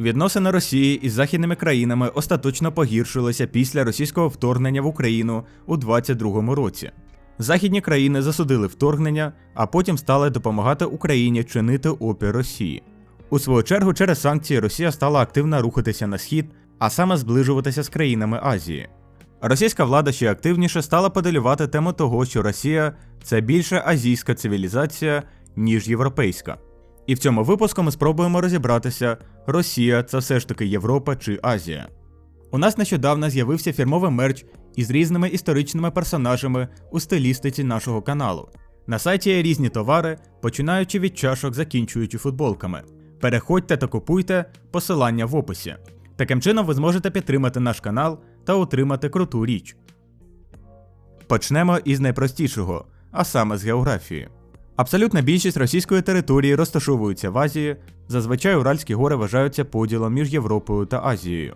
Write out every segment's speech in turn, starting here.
Відносини Росії із західними країнами остаточно погіршилися після російського вторгнення в Україну у 22-му році. Західні країни засудили вторгнення, а потім стали допомагати Україні чинити опір Росії. У свою чергу, через санкції Росія стала активно рухатися на схід, а саме зближуватися з країнами Азії. Російська влада ще активніше стала подалювати тему того, що Росія це більше азійська цивілізація, ніж європейська. І в цьому випуску ми спробуємо розібратися, Росія це все ж таки Європа чи Азія. У нас нещодавно з'явився фірмовий мерч із різними історичними персонажами у стилістиці нашого каналу. На сайті є різні товари, починаючи від чашок, закінчуючи футболками. Переходьте та купуйте посилання в описі. Таким чином ви зможете підтримати наш канал та отримати круту річ. Почнемо із найпростішого, а саме з географії. Абсолютна більшість російської території розташовується в Азії, зазвичай Уральські гори вважаються поділом між Європою та Азією.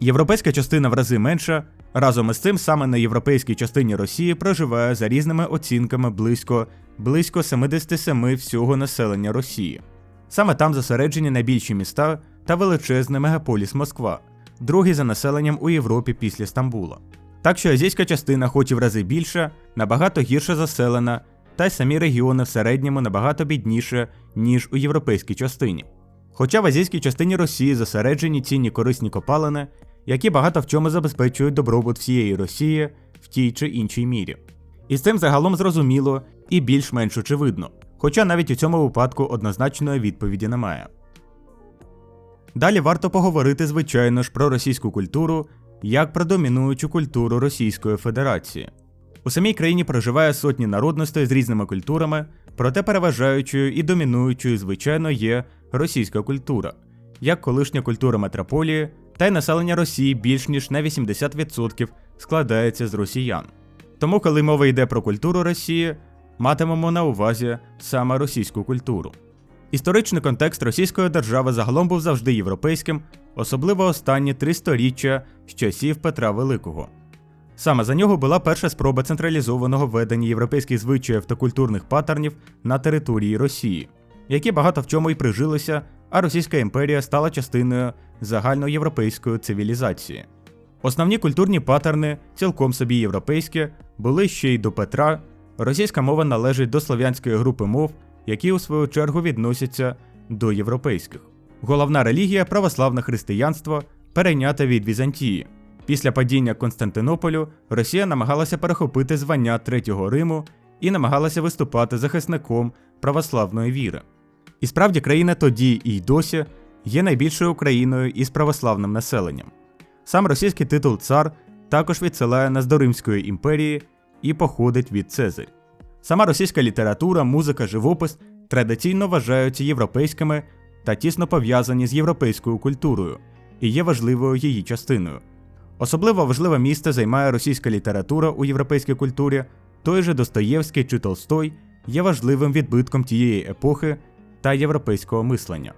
Європейська частина в рази менша, разом із цим саме на європейській частині Росії проживає за різними оцінками близько близько 77 всього населення Росії. Саме там зосереджені найбільші міста та величезний мегаполіс Москва, другий за населенням у Європі після Стамбула. Так що азійська частина, хоч і в рази більша, набагато гірше заселена, та й самі регіони в середньому набагато бідніше, ніж у європейській частині. Хоча в азійській частині Росії зосереджені цінні корисні копалини, які багато в чому забезпечують добробут всієї Росії в тій чи іншій мірі. І з цим загалом зрозуміло і більш-менш очевидно, хоча навіть у цьому випадку однозначної відповіді немає. Далі варто поговорити, звичайно ж, про російську культуру як про домінуючу культуру Російської Федерації. У самій країні проживає сотні народностей з різними культурами, проте переважаючою і домінуючою, звичайно, є російська культура, як колишня культура метрополії, та й населення Росії більш ніж на 80% складається з росіян. Тому, коли мова йде про культуру Росії, матимемо на увазі саме російську культуру. Історичний контекст російської держави загалом був завжди європейським, особливо останні три сторіччя з часів Петра Великого. Саме за нього була перша спроба централізованого введення європейських звичаїв та культурних паттернів на території Росії, які багато в чому й прижилися, а Російська імперія стала частиною загальноєвропейської цивілізації. Основні культурні паттерни, цілком собі європейські, були ще й до Петра. Російська мова належить до слов'янської групи мов, які у свою чергу відносяться до європейських. Головна релігія православне християнство перейнята від Візантії. Після падіння Константинополю Росія намагалася перехопити звання Третього Риму і намагалася виступати захисником православної віри. І справді країна тоді і й досі є найбільшою країною із православним населенням. Сам російський титул цар також відсилає нас до Римської імперії і походить від Цезарь. Сама російська література, музика, живопис традиційно вважаються європейськими та тісно пов'язані з європейською культурою і є важливою її частиною. Особливо важливе місце займає російська література у європейській культурі, той же Достоєвський чи Толстой є важливим відбитком тієї епохи та європейського мислення.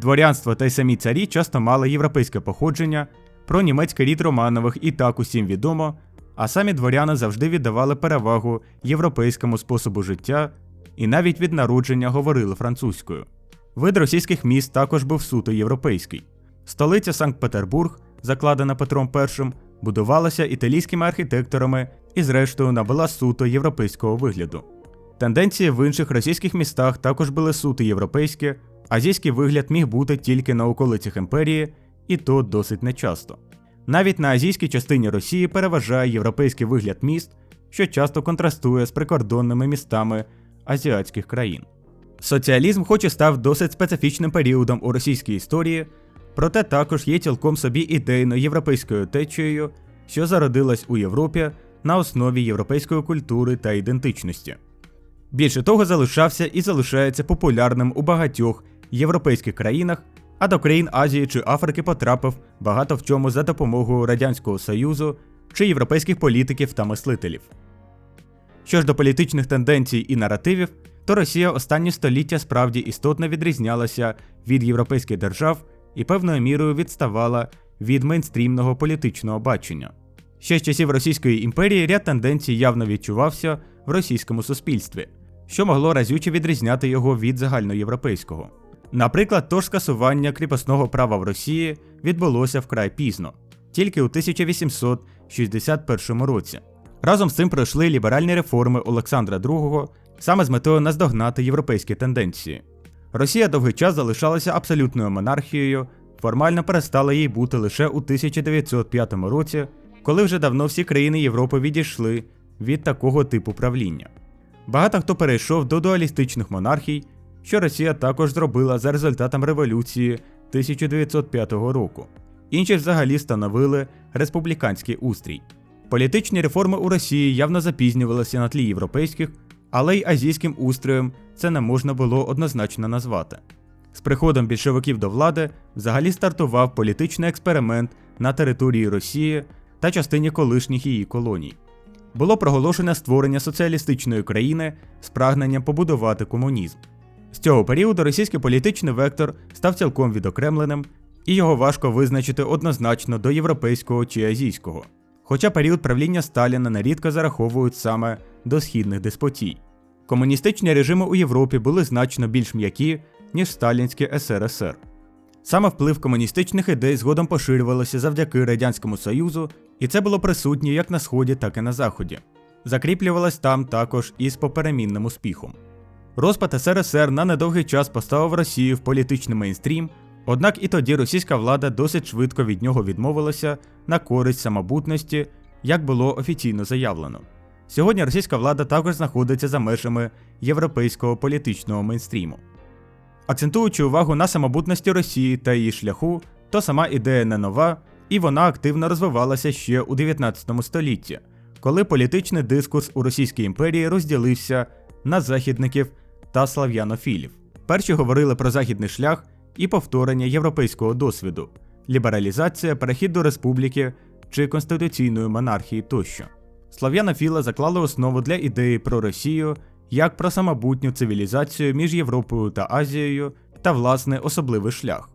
Дворянство та й самі царі часто мали європейське походження, про німецький рід Романових і так усім відомо, а самі дворяни завжди віддавали перевагу європейському способу життя і навіть від народження говорили французькою. Вид російських міст також був суто європейський. Столиця Санкт-Петербург, закладена Петром І, будувалася італійськими архітекторами і, зрештою, набула суто європейського вигляду. Тенденції в інших російських містах також були суто європейські, азійський вигляд міг бути тільки на околицях імперії, і то досить нечасто. Навіть на азійській частині Росії переважає європейський вигляд міст, що часто контрастує з прикордонними містами азіатських країн. Соціалізм, хоч і став досить специфічним періодом у російській історії, проте також є цілком собі ідейно європейською течією, що зародилась у Європі на основі європейської культури та ідентичності. Більше того, залишався і залишається популярним у багатьох європейських країнах, а до країн Азії чи Африки потрапив багато в чому за допомогою Радянського Союзу чи європейських політиків та мислителів. Що ж до політичних тенденцій і наративів, то Росія останні століття справді істотно відрізнялася від європейських держав і певною мірою відставала від мейнстрімного політичного бачення. Ще з часів Російської імперії ряд тенденцій явно відчувався в російському суспільстві, що могло разюче відрізняти його від загальноєвропейського. Наприклад, то ж скасування кріпосного права в Росії відбулося вкрай пізно, тільки у 1861 році. Разом з цим пройшли ліберальні реформи Олександра II саме з метою наздогнати європейські тенденції. Росія довгий час залишалася абсолютною монархією, формально перестала їй бути лише у 1905 році, коли вже давно всі країни Європи відійшли від такого типу правління. Багато хто перейшов до дуалістичних монархій, що Росія також зробила за результатом революції 1905 року. Інші взагалі становили республіканський устрій. Політичні реформи у Росії явно запізнювалися на тлі європейських, але й азійським устроєм це не можна було однозначно назвати. З приходом більшовиків до влади взагалі стартував політичний експеримент на території Росії та частині колишніх її колоній. Було проголошено створення соціалістичної країни з прагненням побудувати комунізм. З цього періоду російський політичний вектор став цілком відокремленим, і його важко визначити однозначно до європейського чи азійського. Хоча період правління Сталіна нерідко зараховують саме до східних деспотій. Комуністичні режими у Європі були значно більш м'які, ніж сталінський СРСР. Саме вплив комуністичних ідей згодом поширювалося завдяки Радянському Союзу, і це було присутнє як на Сході, так і на Заході. Закріплювалось там також із поперемінним успіхом. Розпад СРСР на недовгий час поставив Росію в політичний мейнстрім, однак і тоді російська влада досить швидко від нього відмовилася на користь самобутності, як було офіційно заявлено. Сьогодні російська влада також знаходиться за межами європейського політичного мейнстріму. Акцентуючи увагу на самобутності Росії та її шляху, то сама ідея не нова, і вона активно розвивалася ще у 19 столітті, коли політичний дискурс у Російській імперії розділився на західників та слав'янофілів. Перші говорили про західний шлях і повторення європейського досвіду, лібералізація, перехід до республіки чи конституційної монархії тощо. Слав'янофіли заклали основу для ідеї про Росію як про самобутню цивілізацію між Європою та Азією та власне особливий шлях.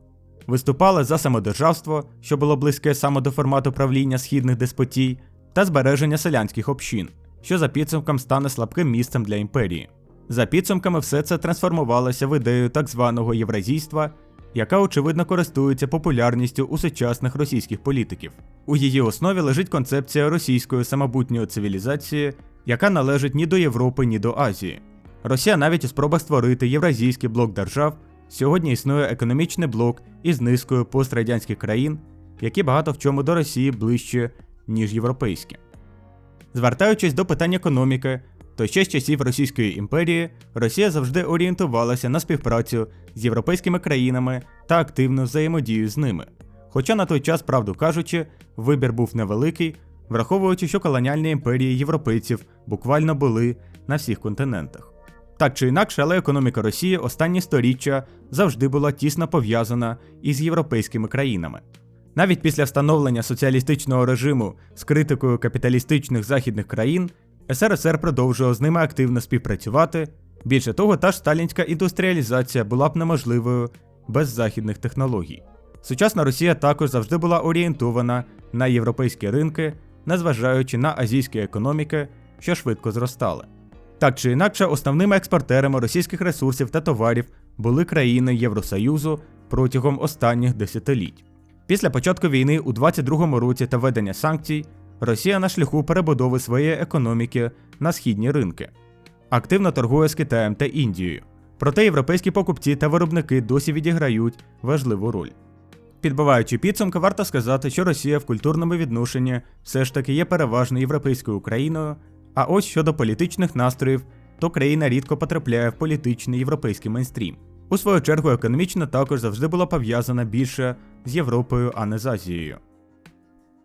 Виступали за самодержавство, що було близьке саме до формату правління східних деспотій, та збереження селянських общин, що за підсумком стане слабким місцем для імперії. За підсумками все це трансформувалося в ідею так званого євразійства, яка очевидно користується популярністю у сучасних російських політиків. У її основі лежить концепція російської самобутньої цивілізації, яка належить ні до Європи, ні до Азії. Росія навіть у спробах створити євразійський блок держав сьогодні існує економічний блок із низкою пострадянських країн, які багато в чому до Росії ближче, ніж європейські. Звертаючись до питань економіки, то ще з часів Російської імперії Росія завжди орієнтувалася на співпрацю з європейськими країнами та активну взаємодію з ними. Хоча на той час, правду кажучи, вибір був невеликий, враховуючи, що колоніальні імперії європейців буквально були на всіх континентах. Так чи інакше, але економіка Росії останні сторіччя завжди була тісно пов'язана із європейськими країнами. Навіть після встановлення соціалістичного режиму з критикою капіталістичних західних країн, СРСР продовжував з ними активно співпрацювати. Більше того, та ж сталінська індустріалізація була б неможливою без західних технологій. Сучасна Росія також завжди була орієнтована на європейські ринки, незважаючи на азійські економіки, що швидко зростали. Так чи інакше, основними експортерами російських ресурсів та товарів були країни Євросоюзу протягом останніх десятиліть. Після початку війни у 22-му році та введення санкцій, Росія на шляху перебудови своєї економіки на східні ринки, активно торгує з Китаєм та Індією. Проте європейські покупці та виробники досі відіграють важливу роль. Підбиваючи підсумки, варто сказати, що Росія в культурному відношенні все ж таки є переважно європейською країною, а ось щодо політичних настроїв, то країна рідко потрапляє в політичний європейський мейнстрім. У свою чергу, економічно також завжди була пов'язана більше з Європою, а не з Азією.